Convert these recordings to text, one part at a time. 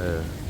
嗯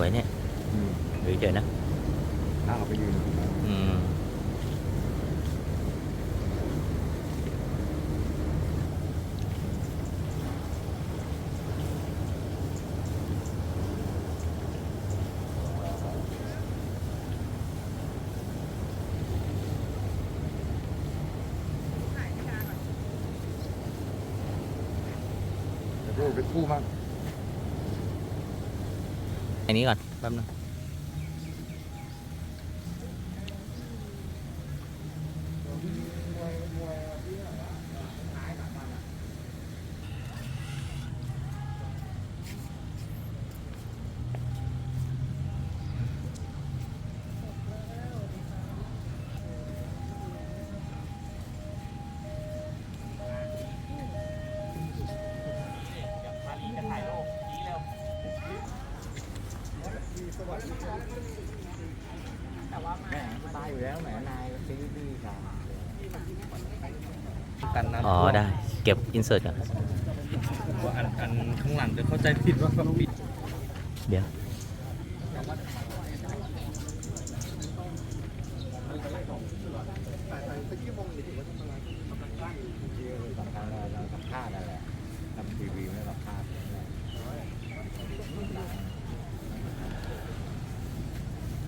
วยเนี่ยอืมดูเฉยๆนะถ้าเอาไปยืนอยู่ตรงนั้นอืมเดี๋ยวดูเป็นคู่มั้ง อันนี้ก่อนแป๊บนึง แหมตายอยู่แล้วแหมนายซื้อดีกันกันน้ำอ๋อท่วมได้ เก็บอินเสิร์ตก่อนว่าอันอันข้างหลังจะเข้าใจผิดว่าเขาปิดเดี๋ยวสำคัญเราเราสัมภาษณ์นั่นแหละทำทีวีไม่สัมภาษณ์นั่นแหละ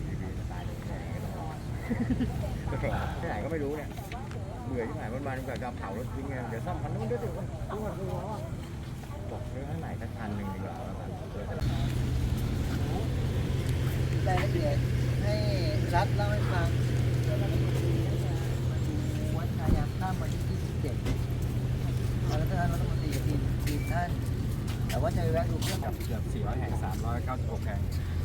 ทีวีจะตายเลยแน่ก็ต้องรอ ที่ไหนก็ไม่รู้เนี่ยเบื่อที่ไหนวันวันๆก็จะเผารถทิ้งไงเดี๋ยวซ่อมคันนู้นเดี๋ยวเดี๋ยวดูว่าดูว่าบอกเรื่องข้างไหนสักคันหนึ่งดีกว่าแล้วกันเดี๋ยวจะรายละเอียดให้รัฐเล่าให้ฟังวัดชายามข้ามวันที่27แล้วท่านรัฐมนตรีทีมทีมท่าน แต่ว่าจะไปแวะดูเครื่องกับเกือบ400แห่ง396แห่ง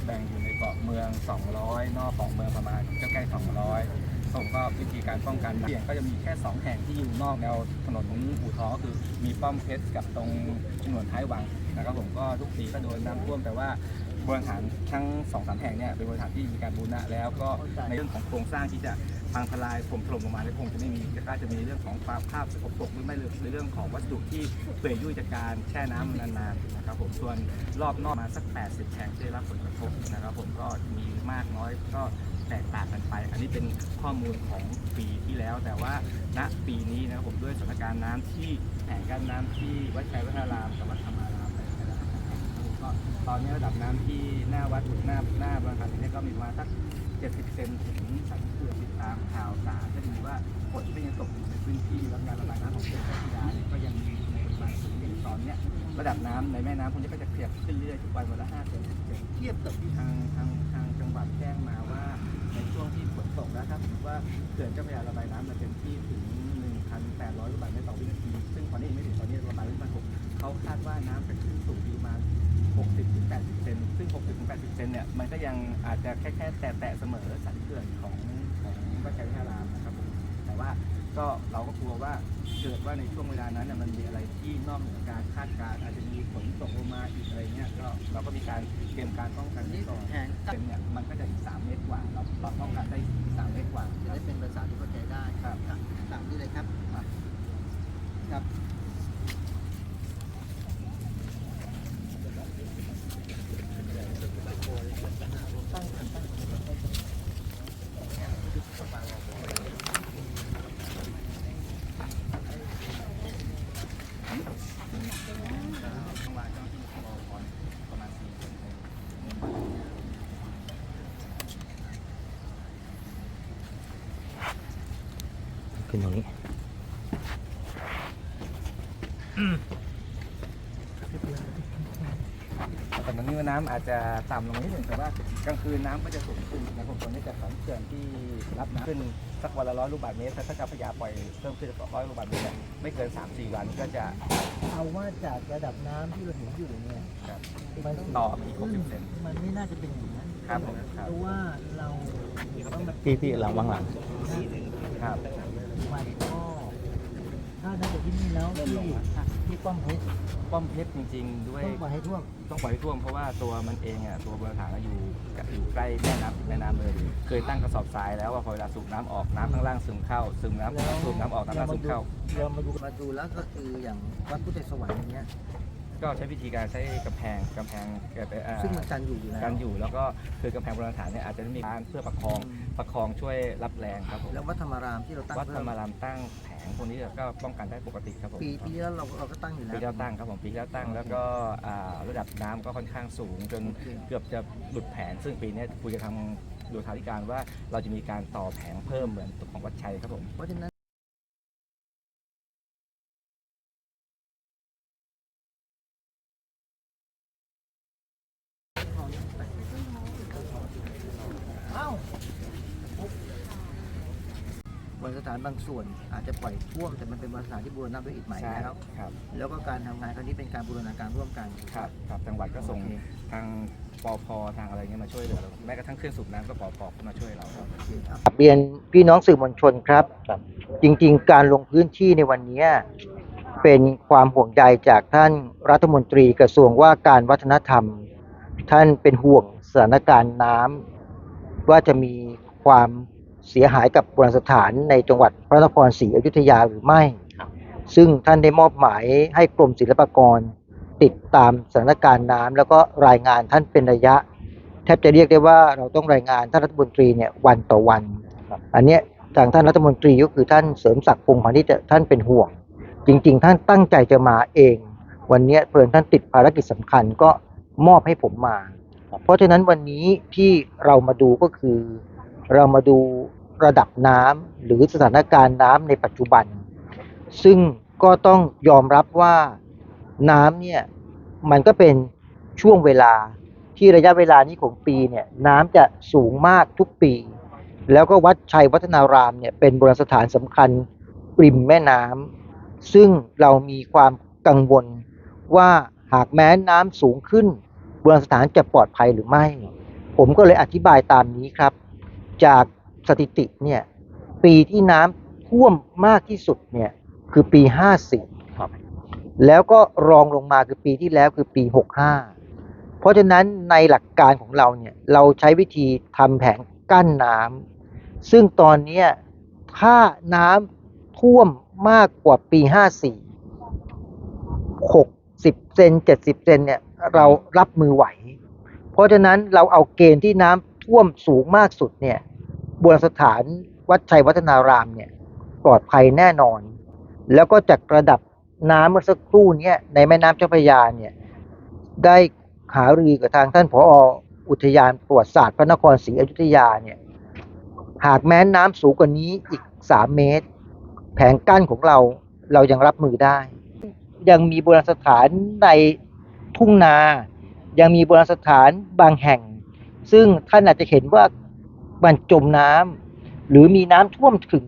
แบ่งอยู่ในเกาะเมือง 200 นอกเกาะเมืองประมาณใกล้ๆ200ส่งก็วิธีการป้องกันเสี่ยงก็จะมีแค่ 2 แห่งที่อยู่นอกแนวถนนอู่ท้อคือมีป้อมเพชรกับตรงถนนท้ายวังนะครับผมก็ทุกปีก็โดนน้ำท่วมแต่ว่าบริหารทั้งสองสามแห่งเนี่ยเป็นบริหารที่มีการบูรณะแล้วก็ในเรื่องของโครงสร้างที่จะ พังทลายผมถล่มลงมาเนี่ยคงจะไม่มีแต่ก็จะมีเรื่องของความภาพสกปรกหรือไม่ในเรื่องของวัสดุที่เปื่อยยุ่ยจากการแช่น้ำนานๆนะครับผมส่วนรอบนอกมาสัก 80 แห่งได้รับผลกระทบนะครับผมก็มีมากน้อยก็แตกต่างกันไป อันนี้เป็นข้อมูลของปีที่แล้ว แต่ว่าณปีนี้นะครับผมด้วยสถานการณ์น้ำที่แห่งกั้นน้ำที่วัดชัยวัฒนารามกับวัดธรรมารามไปนะครับผมก็ตอนนี้ระดับน้ำที่หน้าวัดหน้าหน้าบริษัทเนี่ยก็มีประมาณสัก 70 เซนถึงสันเขื่อนติดตามข่าวสารจะดีว่าฝนก็ยังตกอยู่ในพื้นที่แล้วการระบายน้ำของเขื่อนเจ้าพระยาเนี่ยก็ยังมีในบางส่วนอย่างตอนเนี้ยระดับน้ำในแม่น้ำคงจะไปก็จะเพียบขึ้นเรื่อยทุกวันวันละ5เซน10เซนเทียบกับที่ทางทางทางจังหวัดแจ้งมาว่า ในช่วงที่ฝนตกนะครับาสมว่าเขื่อนเจ้าพระยาระบายน้ำมาเต็มที่ถึง 1,800 ลูกบาศก์เมตรต่อวินาที ซึ่งตอนนี้ไม่ถึงตอนนี้ระบายไว้ประ6เขาคาดว่าน้ำจะขึ้นสูงอยู่มา60ถึง80 60-80เซนเนี่ยมันก็ยังอาจจะแค่แค่แตะแตะเสมอสันเขื่อนของของวัดชัยวิทยารนะครับผมแต่ว่าก็เราก็กลัวว่าเกิดว่าในช่วงเวลานั้นเนี่ยมันมีอะไรที่นอกเหนือการคาดการณ์อาจจะมีฝนตกลงมาอีกอะไรเงี้ยก็เราก็มีการเตรียมการป้องกันที่ก่อน แผน ขึ้นตรงนี้แต่ตอนนี้น้ำอาจจะต่ำลงนิดหนึ่งแต่ว่ากลางคืนน้ำก็จะสูงขึ้นนะผมตอนนี้จากสันเขื่อนที่รับน้ำขึ้นสักวันละร้อยลูกบาศก์เมตรถ้าเจ้าพระยาปล่อยเพิ่มขึ้นร้อยลูกบาศก์เมตรเนี่ยไม่เกิน3-4วันก็จะเอาว่าจากระดับน้ำที่เราเห็นอยู่เนี่ยครับมันต่อไปอีก60เซนมันไม่น่าจะเป็นอย่างนั้นครับผมครับเพราะว่าเราต้องมาพี่พี่หลังวางหลังครับ มันก็ถ้าน่าจะที่นี่แล้วที่ที่ป้อมเพชรป้อมเพชรจริง ๆ ด้วย ต้องปล่อยให้ท่วมต้องปล่อยให้ท่วมเพราะว่าตัวมันเองอะตัวบนฐานอยู่กับอยู่ใกล้แม่น้ำแม่น้ำเลย เคยตั้งกระสอบทรายแล้วว่าพอเวลาสูบน้ำออกน้ำข้างล่างซึมเข้าซึมน้ำสูบน้ำออกน้ำล่างซึมเข้าเรามาดูมาดูแล้วก็คืออย่างวัดพุทธสวรรค์อย่างเงี้ย ก็ใช้วิธีการใช้กำแพงกำแพงเอ่อเอ่อซึ่งมันกันอยู่อยู่แล้วกันอยู่แล้วก็คือกำแพงโบราณสถานเนี่ยอาจจะมีการเพื่อประคองประคองช่วยรับแรงครับผมแล้ววัดธรรมารามที่เราตั้งวัดธรเพิ่มรมารามตั้งแผงพวกนี้ก็ป้องกันได้ปกติครับผมปีปีที่แล้วเราเราก็ตั้งอยู่ปีแล้วที่แล้วตั้งครับผมปีที่แล้วตั้ง แล้วก็อ่าระดับน้ำก็ค่อนข้างสูง จนโอเค เกือบจะหลุดแผน ซึ่งปีนี้คุยกับทางโยธาธิการว่าเราจะมีการต่อแผงเพิ่มเหมือนของวัดชัยครับผม เพราะฉะนั้นบน สถานบางส่วนอาจจะปล่อยท่วมแต่มันเป็นบนสถานที่บูรณะด้วยอิฐใหม่ใช่แล้ว ครับ แล้วก็การทำงานครั้งนี้เป็นการบูรณาการร่วมกัน ครับ ครับ จังหวัดก็ส่งโอเค ทางปอพทางอะไรเงี้ยมาช่วยเหลือเราแม้กระทั่งเครื่องสูบน้ำก็ปอพก็มาช่วยเราครับ เรียนพี่น้องสื่อมวลชนครับจริงๆ การลงพื้นที่ในวันนี้เป็นความห่วงใยจากท่านรัฐมนตรีกระทรวงว่าการวัฒนธรรม ท่านเป็นห่วงสถานการณ์น้ำว่าจะมีความ เสียหายกับโบราณสถานในจังหวัดพระนครศรีอยุธยาหรือไม่ ซึ่งท่านได้มอบหมายให้กรมศิลปากร ติดตามสถานการณ์น้ำแล้วก็รายงานท่านเป็นระยะ แทบจะเรียกได้ว่าเราต้องรายงานท่านรัฐมนตรีเนี่ยวันต่อวัน อันเนี้ยทางท่านรัฐมนตรีก็คือท่านเสริมศักดิ์พงษ์พาณิชย์ท่านเป็นห่วง จริง ๆ ท่านตั้งใจจะมาเอง วันเนี้ยเพื่อนท่านติดภารกิจสำคัญก็มอบให้ผมมา เพราะฉะนั้นวันนี้ที่เรามาดูก็คือ เรามาดู ระดับน้ำหรือสถานการณ์น้ำในปัจจุบัน ซึ่งก็ต้องยอมรับว่าน้ำเนี่ยมันก็เป็นช่วงเวลาที่ระยะเวลานี้ของปีเนี่ยน้ำจะสูงมากทุกปี แล้วก็วัดชัยวัฒนารามเนี่ยเป็นโบราณสถานสำคัญริมแม่น้ำซึ่งเรามีความกังวลว่าหากแม้น้ำสูงขึ้นโบราณสถานจะปลอดภัยหรือไม่ ผมก็เลยอธิบายตามนี้ครับ จาก สถิติเนี่ยปีที่น้ำท่วมมากที่สุดเนี่ยคือปี 54ครับแล้วก็รองลงมาคือปีที่แล้วคือปี 65 เพราะฉะนั้นในหลักการของเราเนี่ยเราใช้วิธีทำแผงกั้นน้ำซึ่งตอนเนี้ยถ้าน้ำท่วมมากกว่าปี 54 60เซน70 เซนเนี่ยเรารับมือไหว เพราะฉะนั้นเราเอาเกณฑ์ที่น้ำท่วมสูงมากสุดเนี่ย โบราณสถานวัดชัยวัฒนารามเนี่ยปลอดภัยแน่นอน แล้วก็จากระดับน้ำเมื่อสักครู่เนี้ในแม่น้ำเจ้าพระยาเนี่ยได้หารือกับทางท่านผออุทยานประวัติศาสตร์พระนครศรีอยุธยาเนี่ยหากแม้น้ำสูงกว่านี้อีก 3 เมตร แผงกั้นของเราเรายังรับมือได้ ยังมีโบราณสถานในทุ่งนา ยังมีโบราณสถานบางแห่ง ซึ่งท่านอาจจะเห็นว่า มันจมน้ำหรือมีน้ำท่วมถึง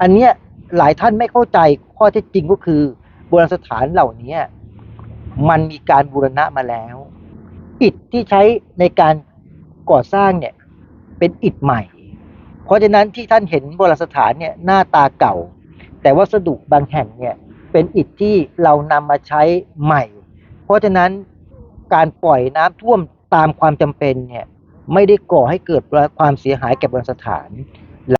อันเนี้ยหลายท่านไม่เข้าใจข้อเท็จจริงก็คือโบราณสถานเหล่านี้มันมีการบูรณะมาแล้ว อิฐที่ใช้ในการก่อสร้างเนี่ยเป็นอิฐใหม่ เพราะฉะนั้นที่ท่านเห็นโบราณสถานเนี่ยหน้าตาเก่า แต่วัสดุบางแห่งเนี่ยเป็นอิฐที่เรานำมาใช้ใหม่ เพราะฉะนั้นการปล่อยน้ำท่วมตามความจำเป็นเนี่ย ไม่ได้ก่อให้เกิดความเสียหายแก่โบราณสถาน